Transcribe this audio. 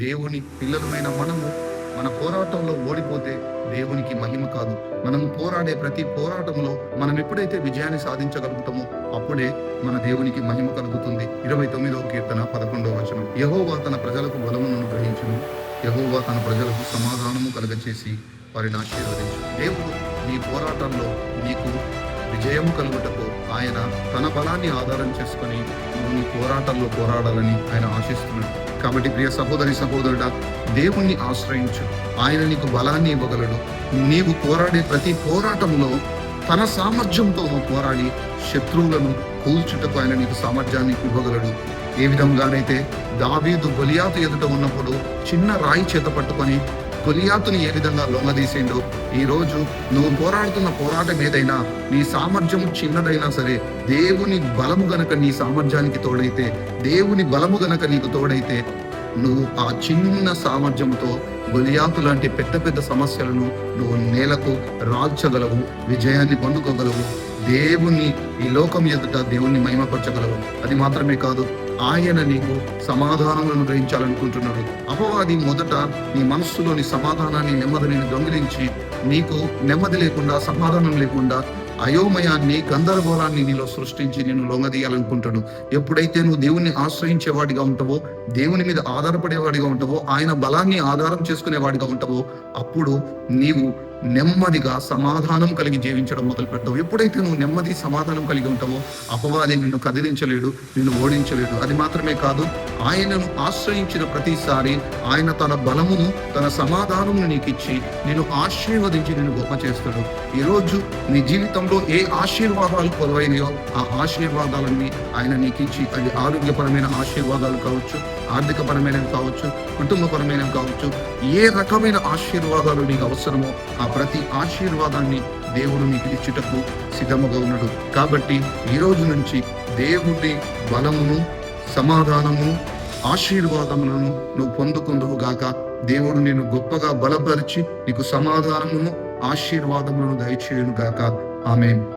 దేవుని పిల్లలమైన మనము మన పోరాటంలో ఓడిపోతే దేవునికి మహిమ కాదు. మనం పోరాడే ప్రతి పోరాటంలో మనం ఎప్పుడైతే విజయాన్ని సాధించగలుగుతామో అప్పుడే మన దేవునికి మహిమ కలుగుతుంది. ఇరవై తొమ్మిదవ కీర్తన పదకొండవ వచనం. యహోవా తన ప్రజలకు బలమును గ్రహించును యహోవా తన ప్రజలకు సమాధానము కలుగచేసి వారిని ఆశీర్వదించు. దేవుడు నీ పోరాటంలో నీకు విజయము కలుగుటకు ఆయన తన బలాన్ని ఆధారం చేసుకొని నువ్వు పోరాటంలో పోరాడాలని ఆయన ఆశిస్తున్నాడు. కాబట్టి ప్రియ సహోదరి సహోదరుడా దేవుణ్ణి ఆశ్రయించు. ఆయన నీకు బలాన్ని ఇవ్వగలడు. నీవు పోరాడే ప్రతి పోరాటంలో తన సామర్థ్యంతో పోరాడి శత్రువులను కూల్చుటకు ఆయన నీకు సామర్థ్యాన్ని ఇవ్వగలడు. ఏ విధంగానైతే దావీదు గొలియాతు ఎదుట ఉన్నప్పుడు చిన్న రాయి చేత పట్టుకొని కొలియాతుని ఏ విధంగా లొంగదీసిండో? ఈ రోజు నువ్వు పోరాడుతున్న పోరాటం ఏదైనా నీ సామర్థ్యం చిన్నదైనా సరే దేవుని బలము గనక నీ సామర్థ్యానికి తోడైతే దేవుని బలము గనక నీకు తోడైతే నువ్వు ఆ చిన్న సామర్థ్యంతో గొలియాతు లాంటి పెద్ద పెద్ద సమస్యలను నువ్వు నేలకు రాల్చగలవు విజయాన్ని పొందుకోగలవు. దేవుని ఈ లోకం ఎదుట దేవుణ్ణి మహిమపరచగలవు. అది మాత్రమే కాదు ఆయన నీకు సమాధానం గ్రహించాలనుకుంటున్నాడు అపవాది మొదట నీ మనస్సులోని సమాధానాన్ని నెమ్మదిని దొంగిలించి నీకు నెమ్మది లేకుండా సమాధానం లేకుండా అయోమయాన్ని గందరగోళాన్ని నీలో సృష్టించి నేను లొంగదీయాలనుకుంటాడు ఎప్పుడైతే నువ్వు దేవుణ్ణి ఆశ్రయించేవాడిగా ఉంటావో దేవుని మీద ఆధారపడేవాడిగా ఉంటావో ఆయన బలాన్ని ఆధారం చేసుకునేవాడిగా ఉంటావో అప్పుడు నీవు నెమ్మదిగా సమాధానం కలిగి జీవించడం మొదలు పెడతావు ఎప్పుడైతే నువ్వు నెమ్మది సమాధానం కలిగి ఉంటావో అపవాది నిన్ను కదిలించలేడు నిన్ను ఓడించలేడు. అది మాత్రమే కాదు ఆయనను ఆశ్రయించిన ప్రతిసారి ఆయన తన బలమును తన సమాధానమును నీకు ఇచ్చి నేను ఆశీర్వదించి నేను గొప్ప చేస్తాడు. ఈరోజు నీ జీవితంలో ఏ ఆశీర్వాదాలు కొలువైనయో ఆ ఆశీర్వాదాలన్నీ ఆయన నీకు ఇచ్చి అది ఆరోగ్యపరమైన ఆశీర్వాదాలు కావచ్చు ఆర్థికపరమైనవి కావచ్చు కుటుంబపరమైనవి కావచ్చు ఏ రకమైన ఆశీర్వాదాలు నీకు అవసరమో ఆ ప్రతి ఆశీర్వాదాన్ని దేవుడు మీకు ఇచ్చుటకు సిద్ధముగా ఉన్నాడు. కాబట్టి ఈ రోజు నుంచి దేవుడి బలమును సమాధానమును ఆశీర్వాదములను నువ్వు పొందుకుందువు గాక. దేవుడు నేను గొప్పగా బలపరిచి నీకు సమాధానమును ఆశీర్వాదములను దయచేయును గాక. ఆమె